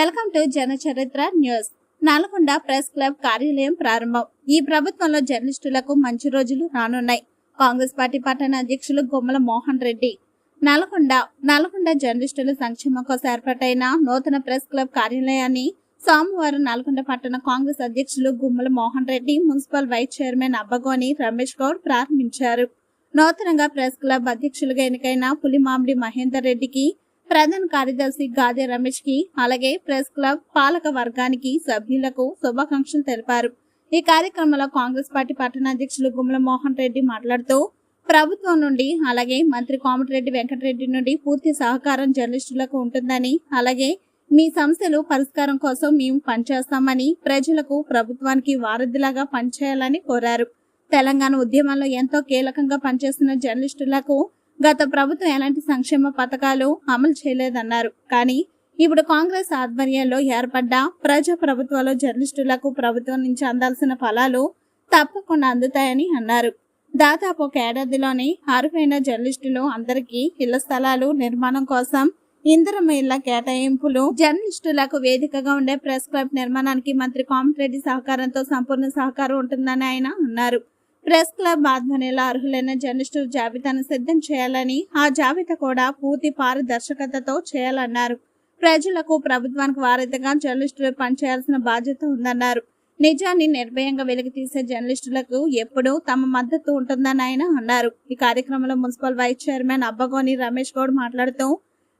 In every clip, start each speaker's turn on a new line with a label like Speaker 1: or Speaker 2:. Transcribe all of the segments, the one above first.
Speaker 1: Welcome to Janacharitra news. Nalgonda press club కార్యాలయం ప్రారంభం. ఈ ప్రభుత్వంలో జర్నలిస్టులకు మంచి రోజులు రానున్నాయి. కాంగ్రెస్ పార్టీ పట్టణ అధ్యక్షులు గుమ్మల మోహన్ రెడ్డి. నల్గొండ నల్గొండ జర్నలిస్టుల సంక్షేమం కోసం ఏర్పాటైన నూతన ప్రెస్ క్లబ్ కార్యాలయాన్ని సోమవారం నల్గొండ పట్టణ కాంగ్రెస్ అధ్యక్షులు Gummala Mohan Reddy municipal vice chairman Abbagoni Ramesh Goud ప్రారంభించారు. నూతనంగా ప్రెస్ క్లబ్ అధ్యక్షులుగా ఎన్నికైన పులిమామిడి మహేందర్ రెడ్డికి ప్రధాన కార్యదర్శి గాదే రమేష్కి అలాగే ప్రెస్ క్లబ్ పాలక వర్గానికి సభ్యులకు శుభాకాంక్షలు తెలిపారు. ఈ కార్యక్రమంలో కాంగ్రెస్ పార్టీ పట్టణాధ్యక్షులు గుమ్మల మోహన్ రెడ్డి మాట్లాడుతూ ప్రభుత్వం నుండి అలాగే మంత్రి కోమటిరెడ్డి వెంకటరెడ్డి నుండి పూర్తి సహకారం జర్నలిస్టులకు ఉంటుందని అలాగే మీ సమస్యలు పరిష్కారం కోసం మేము పనిచేస్తామని ప్రజలకు ప్రభుత్వానికి వారధిలాగా పనిచేయాలని కోరారు. తెలంగాణ ఉద్యమంలో ఎంతో కీలకంగా పనిచేస్తున్న జర్నలిస్టులకు గత ప్రభుత్వం ఎలాంటి సంక్షేమ పథకాలు అమలు చేయలేదన్నారు. కానీ ఇప్పుడు కాంగ్రెస్ ఆధ్వర్యంలో ఏర్పడ్డ ప్రజా ప్రభుత్వాలు జర్నలిస్టులకు ప్రభుత్వం నుంచి అందాల్సిన ఫలాలు తప్పకుండా అందుతాయని అన్నారు. దాదాపు ఒక ఏడాదిలోనే అరువైన జర్నలిస్టులు అందరికీ ఇళ్ళ స్థలాలు నిర్మాణం కోసం ఇందిరమ్మ ఇళ్ళ కేటాయింపులు జర్నలిస్టులకు వేదికగా ఉండే ప్రెస్ క్లబ్ నిర్మాణానికి మంత్రి కోమటిరెడ్డి సహకారంతో సంపూర్ణ సహకారం ఉంటుందని ఆయన అన్నారు. ప్రెస్ క్లబ్ ఆధ్వర్యంలో అర్హులైన జర్నలిస్టుల జాబితాను సిద్ధం చేయాలని ఆ జాబితా కూడా పూర్తి పారదర్శకతతో చేయాలన్నారు. ప్రజలకు ప్రభుత్వానికి వారధిగా జర్నలిస్టులు పనిచేయాల్సిన బాధ్యత ఉందన్నారు. నిజాన్ని నిర్భయంగా వెలికి తీసే జర్నలిస్టులకు ఎప్పుడూ తమ మద్దతు ఉంటుందని ఆయన అన్నారు. ఈ కార్యక్రమంలో municipal vice chairman Abbagoni Ramesh Goud మాట్లాడుతూ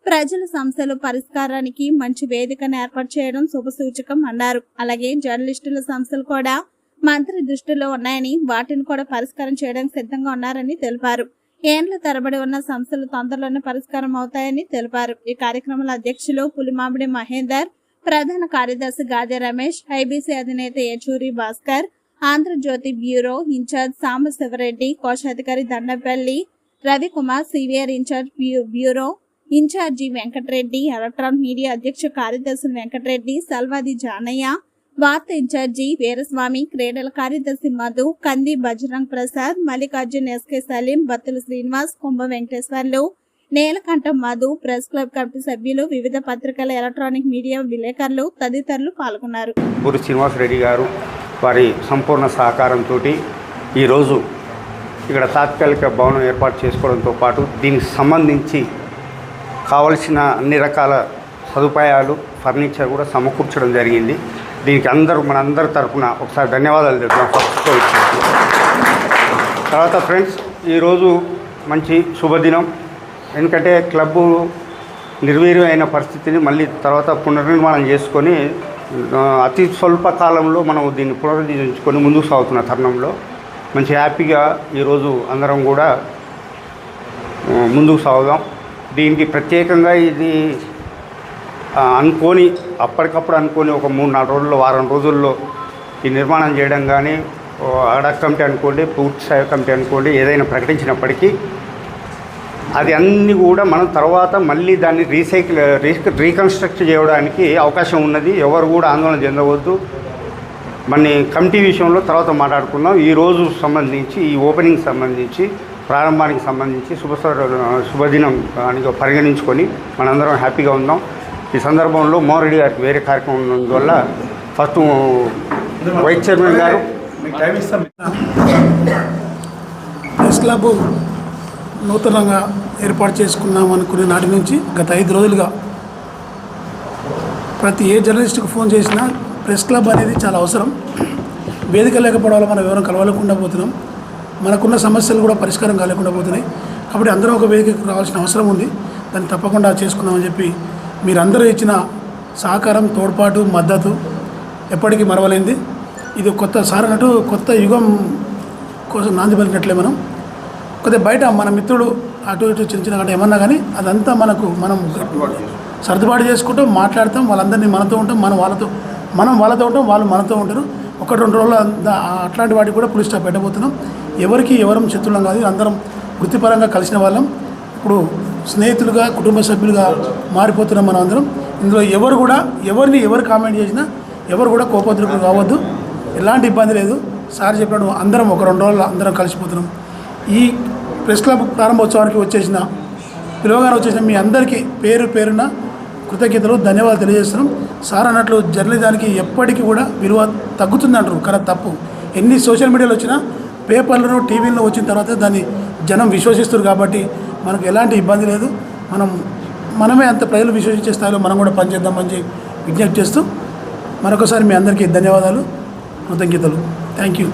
Speaker 1: ప్రజల సమస్యల పరిష్కారానికి మంచి వేదికను ఏర్పాటు చేయడం శుభసూచకం అన్నారు. అలాగే జర్నలిస్టుల సమస్యలు కూడా మంత్రి దృష్టిలో ఉన్నాయని వాటిని కూడా పరిష్కారం చేయడానికి సిద్ధంగా ఉన్నారని తెలిపారు. ఏండ్ల తరబడి ఉన్న సమస్యలు తొందరలోనే పరిష్కారం అవుతాయని తెలిపారు. ఈ కార్యక్రమంలో అధ్యక్షులు పులిమామిడి మహేందర్ ప్రధాన కార్యదర్శి గాదే రమేష్ ఐబీసీ అధినేత ఏచూరి భాస్కర్ ఆంధ్రజ్యోతి బ్యూరో ఇన్ఛార్జ్ సాంబశివరెడ్డి కోశాధికారి Dandapalli Ravikumar CVR incharge బ్యూ- bureau incharge Venkatareddy electronic media అధ్యక్ష కార్యదర్శి వెంకటరెడ్డి సల్వాది జానయ్య వార్త ఇన్ఛార్జి వీరస్వామి క్రీడల కార్యదర్శి Madhu Kandi Bajrang Prasad Mallikarjun SK Saleem Battula Srinivas Kumbha Venkateswarlu Nelakantham Madhu press club committee సభ్యులు వివిధ పత్రికల ఎలక్ట్రానిక్ మీడియా విలేకరులు తదితరులు పాల్గొన్నారు.
Speaker 2: గురు శ్రీనివాస్ రెడ్డి గారు వారి సంపూర్ణ సహకారంతో ఈరోజు ఇక్కడ తాత్కాలిక భవనం ఏర్పాటు చేసుకోవడంతో పాటు దీనికి సంబంధించి కావలసిన అన్ని రకాల సదుపాయాలు ఫర్నిచర్ కూడా సమకూర్చడం జరిగింది. దీనికి అందరూ మనందరి తరఫున ఒకసారి ధన్యవాదాలు చెప్తాం ఫస్ట్ తర్వాత ఫ్రెండ్స్ ఈరోజు మంచి శుభదినం. ఎందుకంటే క్లబ్బు నిర్వీర్యమైన అయిన పరిస్థితిని మళ్ళీ తర్వాత పునర్నిర్మాణం చేసుకొని అతి స్వల్ప కాలంలో మనం దీన్ని పునరుద్ధరించుకొని ముందుకు సాగుతున్న తరుణంలో మంచి హ్యాపీగా ఈరోజు అందరం కూడా ముందుకు సాగుదాం. దీనికి ప్రత్యేకంగా ఇది అనుకోని అప్పటికప్పుడు అనుకోని ఒక మూడు నాలుగు రోజుల్లో వారం రోజుల్లో ఈ నిర్మాణం చేయడం కానీ అడక్ కమిటీ అనుకోండి పూర్తి స్థాయి కమిటీ అనుకోండి ఏదైనా ప్రకటించినప్పటికీ అది అన్నీ కూడా మనం తర్వాత మళ్ళీ దాన్ని రీసైకిల్ రీ- రీకన్స్ట్రక్ట్ చేయడానికి అవకాశం ఉన్నది. ఎవరు కూడా ఆందోళన చెందవద్దు. మన కమిటీ విషయంలో తర్వాత మాట్లాడుకుందాం. ఈ రోజు సంబంధించి ఈ ఓపెనింగ్ సంబంధించి ప్రారంభానికి సంబంధించి శుభ శుభదినం పరిగణించుకొని మనందరం హ్యాపీగా ఉందాం. ఈ సందర్భంలో మోహన్ రెడ్డి గారికి వేరే కార్యక్రమం ఉన్నందువల్ల ఫస్ట్ వైస్ చైర్మన్ గారు
Speaker 3: ప్రెస్ క్లబ్ నూతనంగా ఏర్పాటు చేసుకున్నాం అనుకునే నాటి నుంచి గత ఐదు రోజులుగా ప్రతి ఏ జర్నలిస్ట్కి ఫోన్ చేసినా ప్రెస్ క్లబ్ అనేది చాలా అవసరం. వేదిక లేకపోవడం వల్ల మనం ఎవరైనా కలవలేకుండా పోతున్నాం. మనకున్న సమస్యలు కూడా పరిష్కారం కాలేకుండా పోతున్నాయి. కాబట్టి అందరం ఒక వేదికకు రావాల్సిన అవసరం ఉంది. దాన్ని తప్పకుండా చేసుకుందామని చెప్పి మీరందరూ ఇచ్చిన సహకారం తోడ్పాటు మద్దతు ఎప్పటికీ మరవలేంది ఇది కొత్త సార్ అన్నట్టు కొత్త యుగం కోసం నాంది పలికినట్లే మనం. కొద్దిగా బయట మన మిత్రుడు అటు ఇటు చిన్న చిన్న గంట ఏమన్నా కానీ అదంతా మనకు మనం సర్దుబాటు చేసుకుంటాం మాట్లాడతాం. వాళ్ళందరినీ మనతో ఉంటాం మనం వాళ్ళతో మనం వాళ్ళతో ఉంటాం వాళ్ళు మనతో ఉంటారు. ఒకటి రెండు రోజులు అట్లాంటి వాటికి కూడా పులి స్టాప్ పెట్టబోతున్నాం. ఎవరికి ఎవరం శత్రులం కాదు అందరం వృత్తిపరంగా కలిసిన వాళ్ళం. ఇప్పుడు స్నేహితులుగా కుటుంబ సభ్యులుగా మారిపోతున్నాం మనం అందరం ఇందులో ఎవరు కూడా ఎవరిని ఎవరు కామెంట్ చేసినా ఎవరు కూడా కోపద్రుకులు కావద్దు. ఎలాంటి ఇబ్బంది లేదు. సార్ చెప్పినట్టు అందరం ఒక రెండు రోజులు అందరం కలిసిపోతున్నాం. ఈ ప్రెస్ క్లబ్ ప్రారంభోత్సవానికి వచ్చేసిన పిలువగానే వచ్చేసిన మీ అందరికీ పేరు పేరున కృతజ్ఞతలు ధన్యవాదాలు తెలియజేస్తున్నాం. సార్ అన్నట్లు జర్నలిజానికి ఎప్పటికీ కూడా విలువ తగ్గుతుంది అంటారు కానీ తప్పు. ఎన్ని సోషల్ మీడియాలో వచ్చినా పేపర్లను టీవీల్లో వచ్చిన తర్వాత దాన్ని జనం విశ్వసిస్తారు కాబట్టి మనకు ఎలాంటి ఇబ్బంది లేదు. మనం మనమే అంత ప్రజలు విశ్వసించే స్థాయిలో మనం కూడా పనిచేద్దామని విజ్ఞప్తి చేస్తూ మరొకసారి మీ అందరికీ ధన్యవాదాలు. కృతజ్ఞతలు. Thank you.